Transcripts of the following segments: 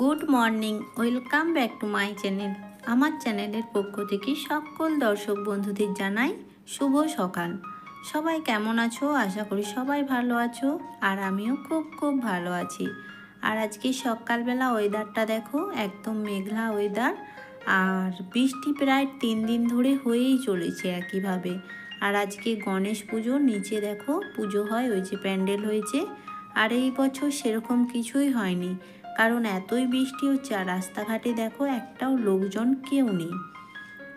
Good morning, welcome back to my channel. আমার চ্যানেলের পক্ষ থেকে সকল দর্শক বন্ধুদের জানাই শুভ সকাল। সবাই কেমন আছো? আশা করি সবাই ভালো আছো আর আমিও খুব খুব ভালো আছি। আর আজকে সকালবেলা ওয়েদারটা দেখো, একদম মেঘলা ওয়েদার। আর বৃষ্টি প্রায় তিন দিন ধরে হয়েই চলেছে একইভাবে। আর আজকে গণেশ পুজো, নিচে দেখো পুজো হয়, ওই যে প্যান্ডেল হয়েছে। আর এই বছর সেরকম কিছুই হয়নি। কারণ এতই বৃষ্টি হচ্ছে আর রাস্তাঘাটে দেখো একটাও লোকজন কেউ নেই।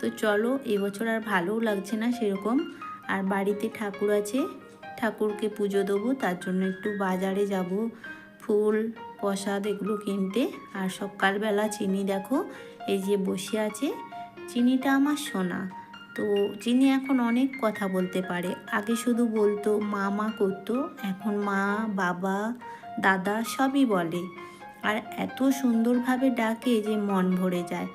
তো চলো, এবছর আর ভালোও লাগছে না সেরকম। আর বাড়িতে ঠাকুর আছে, ঠাকুরকে পুজো দেবো, তার জন্য একটু বাজারে যাব। ফুল, প্রসাদ এগুলো কিনতে। আর সকালবেলা চিনি দেখো, এই যে বসে আছে, চিনিটা আমার সোনা। তো চিনি এখন অনেক কথা বলতে পারে। আগে শুধু বলতো, মা মা করতো, এখন মা, বাবা, দাদা সবই বলে। আর এত সুন্দরভাবে ডাকে যে মন ভরে যায়।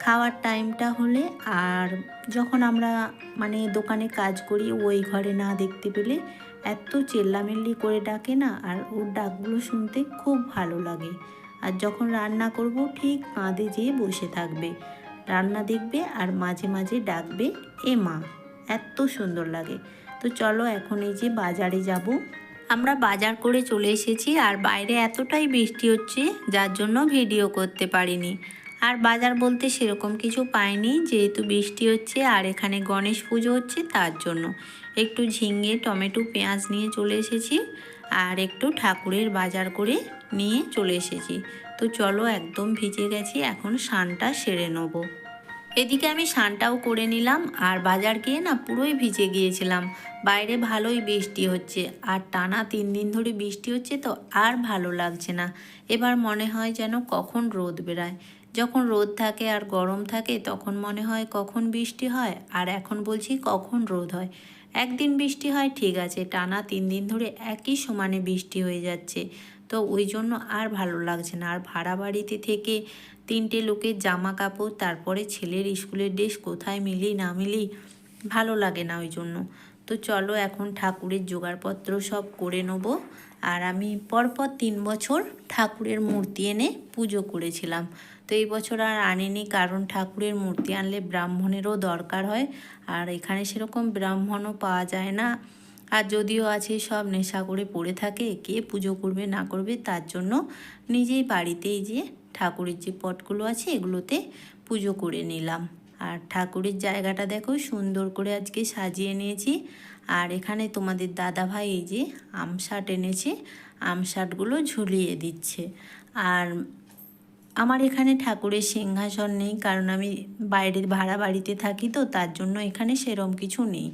খাওয়ার টাইমটা হলে আর যখন আমরা মানে দোকানে কাজ করি, ওই ঘরে না দেখতে পেলে এত চেল্লামেল্লি করে ডাকে না, আর ওর ডাকগুলো শুনতে খুব ভালো লাগে। আর যখন রান্না করব, ঠিক কাঁধে যেয়ে বসে থাকবে। রান্না দেখবে আর মাঝে মাঝে ডাকবে, এ মা, এত সুন্দর লাগে। তো চলো এখন এই যে বাজারে যাব আমরা বাজার করে চলে এসেছি আর বাইরে এতটাই বৃষ্টি হচ্ছে যার জন্য ভিডিও করতে পারিনি। আর বাজার বলতে সেরকম কিছু পাইনি, যেহেতু বৃষ্টি হচ্ছে আর এখানে গণেশ পুজো হচ্ছে তার জন্য। একটু ঝিঙে, টমেটো, পেঁয়াজ নিয়ে চলে এসেছি আর একটু ঠাকুরের বাজার করে নিয়ে চলে এসেছি। তো চলো একদম ভিজে গেছি, এখন স্নানটা সেরে নেব। এদিকে আমি স্নানটাও করে নিলাম আর বাজার গিয়ে না পুরোই ভিজে গিয়েছিলাম। বাইরে ভালোই বৃষ্টি হচ্ছে আর টানা তিন দিন ধরে বৃষ্টি হচ্ছে তো আর ভালো লাগছে না। এবার মনে হয় যেন কখন রোদ বেরায়। যখন রোদ থাকে আর গরম থাকে তখন মনে হয় কখন বৃষ্টি হয় আর এখন বলছি কখন রোদ হয়। একদিন বৃষ্টি হয় ঠিক আছে, টানা তিন দিন ধরে একই সমানে বৃষ্টি হয়ে যাচ্ছে। তো ওই জন্য আর ভালো লাগছে না। আর ভাড়া বাড়িতে থেকে তিনটে লোকের জামা কাপড় তারপরে ছেলের স্কুলের ড্রেস কোথায় মিলি না মিলি ভালো লাগে না ওই জন্য তো চলো এখন ঠাকুরের জোগাড়পত্র সব করে নেব। আর আমি পরপর তিন বছর ঠাকুরের মূর্তি এনে পুজো করেছিলাম। তো এই বছর আর আনিনি কারণ ঠাকুরের মূর্তি আনলে ব্রাহ্মণেরও দরকার হয়। আর এখানে সেরকম ব্রাহ্মণও পাওয়া যায় না। আর যদিও আছে সব নেশা করে পড়ে থাকে, কে পুজো করবে না করবে তার জন্য নিজেই বাড়িতেই যে ঠাকুরের যে পটগুলো আছে এগুলোতে পুজো করে নিলাম। আর ঠাকুরের জায়গাটা দেখো সুন্দর করে আজকে সাজিয়ে নিয়েছি। আর এখানে তোমাদের দাদা ভাই এই যে আমশাট এনেছে আমশাটগুলো ঝুলিয়ে দিচ্ছে। আর আমার এখানে ঠাকুরের সিংহাসন নেই, কারণ আমি বাইরের ভাড়া বাড়িতে থাকি তো, তার জন্য এখানে সেরম কিছু নেই।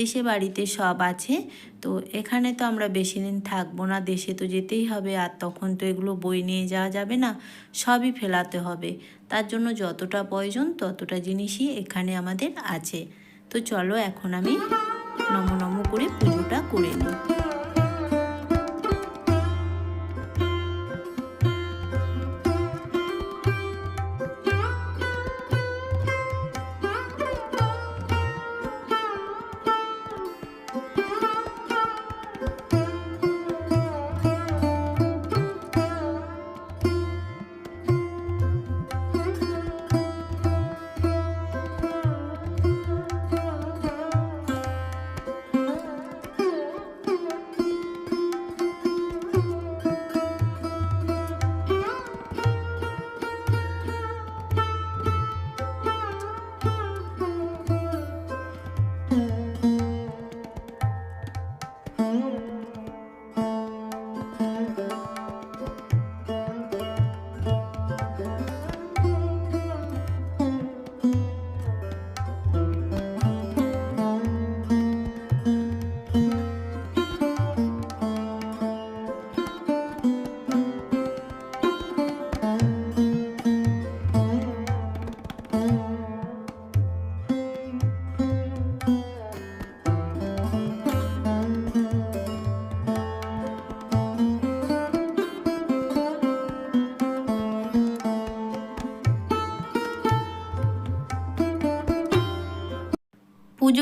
দেশে বাড়িতে সব আছে, তো এখানে তো আমরা বেশি দিন থাকব না, দেশে তো যেতেই হবে, আর তখন তো এগুলো বই নিয়ে যাওয়া যাবে না, সবই ফেলাতে হবে। তার জন্য যতটা প্রয়োজন ততটা জিনিসই এখানে আমাদের আছে। তো চলো এখন আমি নম নম করে পুজোটা করে নিই।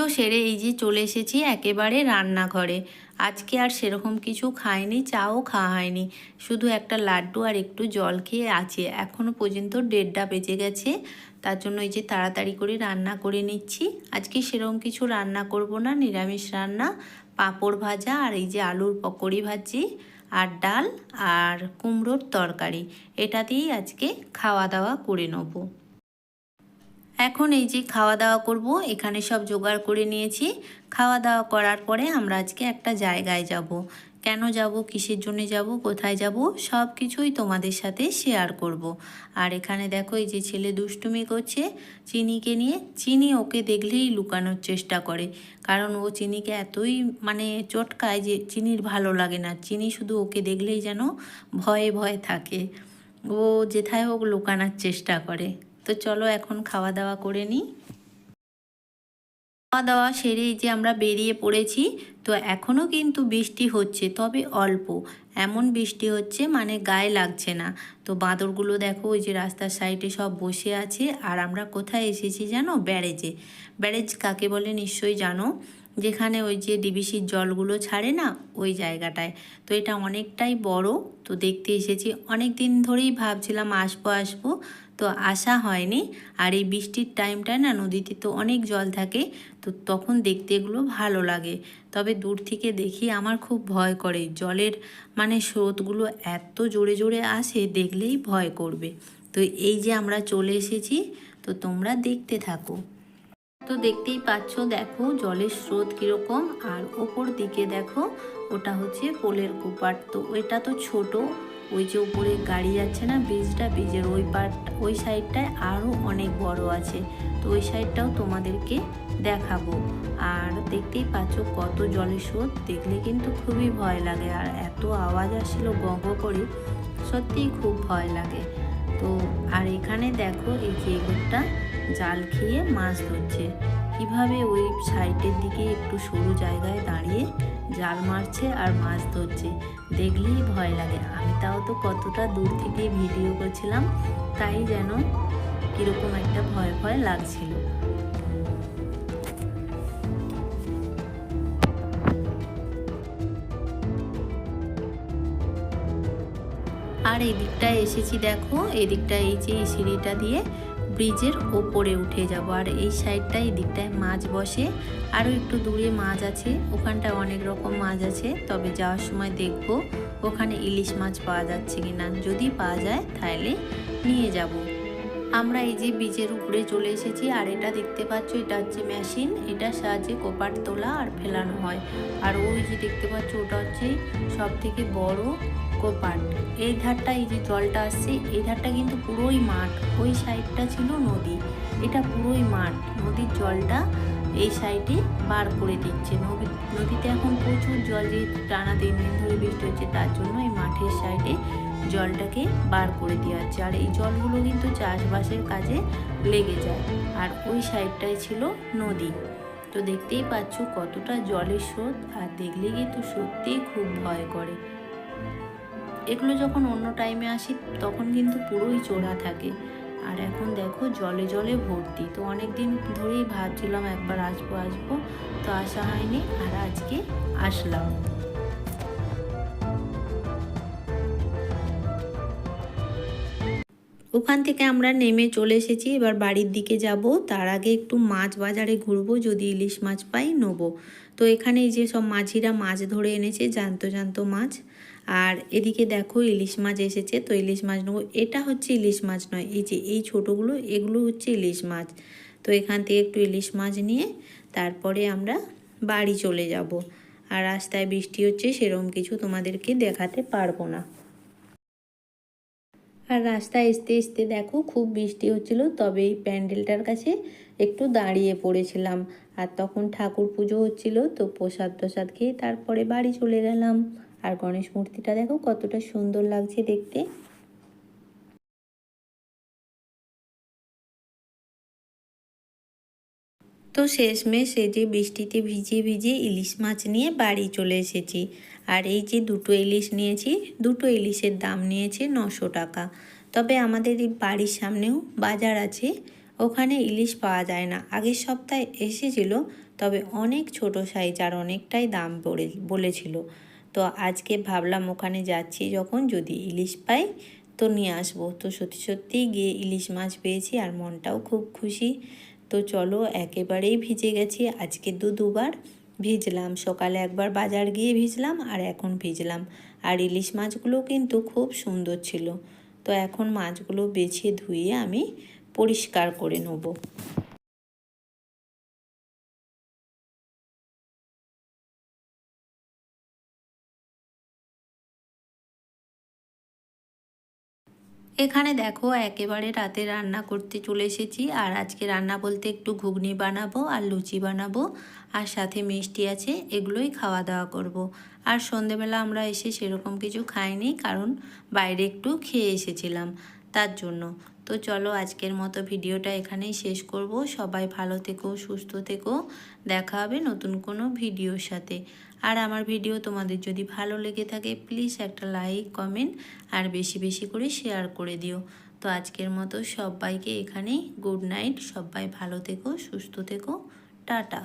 পুজো সেরে এই যে চলে এসেছি একেবারে রান্নাঘরে। আজকে আর সেরকম কিছু খাইনি, চাও খাওয়া হয়নি। শুধু একটা লাড্ডু আর একটু জল খেয়ে আছে। এখনও পর্যন্ত দেড়টা বেজে গেছে, তার জন্য এই যে তাড়াতাড়ি করে রান্না করে নিচ্ছি। আজকে সেরকম কিছু রান্না করব না, নিরামিষ রান্না, পাঁপড় ভাজা আর এই যে আলুর পকোড়ি ভাজি আর ডাল আর কুমড়োর তরকারি। এটা দিয়েই আজকে খাওয়া দাওয়া করে নেব। এখন এই যে খাওয়া দাওয়া করব, এখানে সব জোগাড় করে নিয়েছি। খাওয়া দাওয়া করার পরে আমরা আজকে একটা জায়গায় যাব। কেন যাব, কিসের জন্য যাব, কোথায় যাব, সব কিছুই তোমাদের সাথে শেয়ার করব। আর এখানে দেখো, এই যে ছেলে দুষ্টুমি করছে, চিনিকে নিয়ে। চিনি ওকে দেখলেই লুকানোর চেষ্টা করে। কারণ ও চিনিকে এতই মানে চটকায় যে চিনির ভালো লাগে না। চিনি শুধু ওকে দেখলেই যেন ভয়ে ভয়ে থাকে। ও যেথায় হোক লুকানোর চেষ্টা করে। তো চলো এখন খাওয়া দাওয়া করে নিই। খাওয়া দাওয়া সেরে যে আমরা বেরিয়ে পড়েছি, তো এখনও কিন্তু বৃষ্টি হচ্ছে, তবে অল্প। এমন বৃষ্টি হচ্ছে মানে গায়ে লাগছে না। তো বাঁদরগুলো দেখো, ওই যে রাস্তার সাইডে সব বসে আছে, আর আমরা কোথায় এসেছি জানো? ব্যারেজে। ব্যারেজ কাকে বলে নিশ্চয়ই জানো? যেখানে ওই যে ডিবিসির জলগুলো ছাড়ে না, ওই জায়গাটায়। তো এটা অনেকটাই বড়, তো দেখতে এসেছি। অনেক দিন ধরেই ভাবছিলাম আসব আসব তো আসা হয়নি। আর এই বৃষ্টির টাইমটায় না নদীতে তো অনেক জল থাকে, তো তখন দেখতে এগুলো ভালো লাগে। তবে দূর থেকে দেখি আমার খুব ভয় করে। জলের মানে স্রোতগুলো এত জোরে জোরে আসে, দেখলেই ভয় করবে। তো এই যে আমরা চলে এসেছি, তো তোমরা দেখতে থাকো। তো দেখতেই পাচ্ছ, দেখো জলের স্রোত কীরকম। আর ওপর দিকে দেখো, ওটা হচ্ছে পোলের কুপার। তো ওইটা তো ছোট ওই যে উপরে গাড়ি যাচ্ছে না ব্রিজটা ব্রিজের ওই পার্ট ওই সাইডটায় আরও অনেক বড় আছে। তো ওই সাইডটাও তোমাদেরকে দেখাবো। আর দেখতেই পাচ্ছ কত জলের স্রোত, দেখলে কিন্তু খুবই ভয় লাগে। আর এত আওয়াজ আসছিল গঁ করে, সত্যিই খুব ভয় লাগে। তো আর এখানে দেখো এই যে এগুলোটা জাল খেয়ে মাছ ধরছে। কীভাবে ওই সাইডের দিকে একটু সরু জায়গায় দাঁড়িয়ে জাল মারছে আর মাছ ধরছে? দেখলেই ভয় লাগে। আমি তাও তো কতটা দূর থেকে ভিডিও করছিলাম, তাই যেন কীরকম একটা ভয় ভয় লাগছিল। আর এই দিকটায় এসেছি দেখো এই দিকটা এই যে সিঁড়িটা দিয়ে ব্রিজের ওপরে উঠে যাব। আর এই সাইডটায় দিকটায় মাছ বসে। আরও একটু দূরে মাছ আছে। ওখানটায় অনেক রকম মাছ আছে। তবে যাওয়ার সময় দেখব ওখানে ইলিশ মাছ পাওয়া যাচ্ছে কি না যদি পাওয়া যায়, তাহলে নিয়ে যাব। আমরা এই যে বীজের উপরে চলে এসেছি। আর এটা দেখতে পাচ্ছ, এটা হচ্ছে মেশিন। এটার সাহায্যে কোপাট তোলা আর ফেলানো হয়। আর ওই যে দেখতে পাচ্ছ, ওটা হচ্ছে সব থেকে বড় কোপাট এই ধারটা, এই যে জলটা আসছে, এই ধারটা কিন্তু পুরোই মাঠ। ওই সাইডটা ছিল নদী। এটা পুরোই মাঠ। নদীর জলটা এই সাইডে বার করে দিচ্ছে। নদী, নদীতে এখন প্রচুর জল যে টানা তিন দিন ধরে বৃষ্টি হচ্ছে, তার জন্য এই মাঠের সাইডে জলটাকে বার করে দেওয়া হচ্ছে। আর এই জলগুলো কিন্তু চাষবাসের কাজে লেগে যায়। আর ওই সাইডটাই ছিল নদী। তো দেখতেই পাচ্ছ কতটা জলের স্রোত, আর দেখলে কিন্তু সত্যিই খুব ভয় করে। এগুলো যখন অন্য টাইমে আসি, তখন কিন্তু পুরোই চোরা থাকে। আর এখন দেখো, জলে জলে ভর্তি। তো অনেক দিন ধরেই ভাবছিলাম একবার আসব আসব। তো আসা হয়নি, আর আজকে আসলাম। ওখান থেকে আমরা নেমে চলে এসেছি। এবার বাড়ির দিকে যাব। তার আগে একটু মাছ বাজারে ঘুরবো, যদি ইলিশ মাছ পাই, নেব। তো এখানে যে সব মাঝিরা মাছ ধরে এনেছে জ্যান্ত জ্যান্ত মাছ। আর এদিকে দেখো ইলিশ মাছ এসেছে, তো ইলিশ মাছ নেব। এটা হচ্ছে ইলিশ মাছ নয়, এই যে এই ছোটোগুলো, এগুলো হচ্ছে ইলিশ মাছ। তো এখান থেকে একটু ইলিশ মাছ নিয়ে তারপরে আমরা বাড়ি চলে যাব। আর রাস্তায় বৃষ্টি হচ্ছে সেরকম কিছু তোমাদেরকে দেখাতে পারব না। আর রাস্তায় আসতে আসতে দেখো খুব বৃষ্টি হচ্ছিল, তবে এই প্যান্ডেলটার কাছে একটু দাঁড়িয়ে পড়েছিলাম। আর তখন ঠাকুর পুজো হচ্ছিল, তো প্রসাদ প্রসাদ খেয়ে তারপরে বাড়ি চলে গেলাম। আর গণেশ মূর্তিটা দেখো কতটা সুন্দর লাগছে দেখতে। তো শেষমেশ এই যে বৃষ্টিতে ভিজে ভিজে ইলিশ মাছ নিয়ে বাড়ি চলে এসেছি। আর এই যে দুটো ইলিশ নিয়েছি, দুটো ইলিশের দাম নিয়েছে নশো টাকা। তবে আমাদের এই বাড়ির সামনেও বাজার আছে, ওখানে ইলিশ পাওয়া যায় না। আগের সপ্তাহে এসেছিল, তবে অনেক ছোট সাইজ আর অনেকটাই দাম পড়ে, বলেছিল। তো আজকে ভাবলাম ওখানে যাচ্ছি যখন যদি ইলিশ পাই তো নিয়ে আসব। তো সত্যি সত্যি গিয়ে ইলিশ মাছ পেয়েছি আর মনটাও খুব খুশি। তো চলো একেবারেই ভিজে গেছি। আজকে দু দুবার ভিজলাম। সকালে একবার বাজার গিয়ে ভিজলাম আর এখন ভিজলাম। আর ইলিশ মাছগুলো কিন্তু খুব সুন্দর ছিল। তো এখন মাছগুলো বেছে ধুয়ে আমি পরিষ্কার করে নেব। এখানে দেখো একেবারে রাতে রান্না করতে চলে এসেছি। আর আজকে রান্না বলতে একটু ঘুগনি বানাবো আর লুচি বানাবো। আর সাথে মিষ্টি আছে, এগুলোই খাওয়া দাওয়া করব। আর সন্ধেবেলা আমরা এসে সেরকম কিছু খাইনি, কারণ বাইরে একটু খেয়ে এসেছিলাম, তার জন্য। তো চলো আজকের মতো ভিডিওটা এখানেই শেষ করব। সবাই ভালো থেকো, সুস্থ থেকো। দেখা হবে নতুন কোনো ভিডিওর সাথে। আর আমার ভিডিও তোমাদের যদি ভালো লেগে থাকে প্লিজ একটা লাইক কমেন্ট আর বেশি বেশি করে শেয়ার করে দিও। তো আজকের মতো সবাইকে এখানেই গুড নাইট সবাই ভালো থেকো, সুস্থ থেকো। টাটা।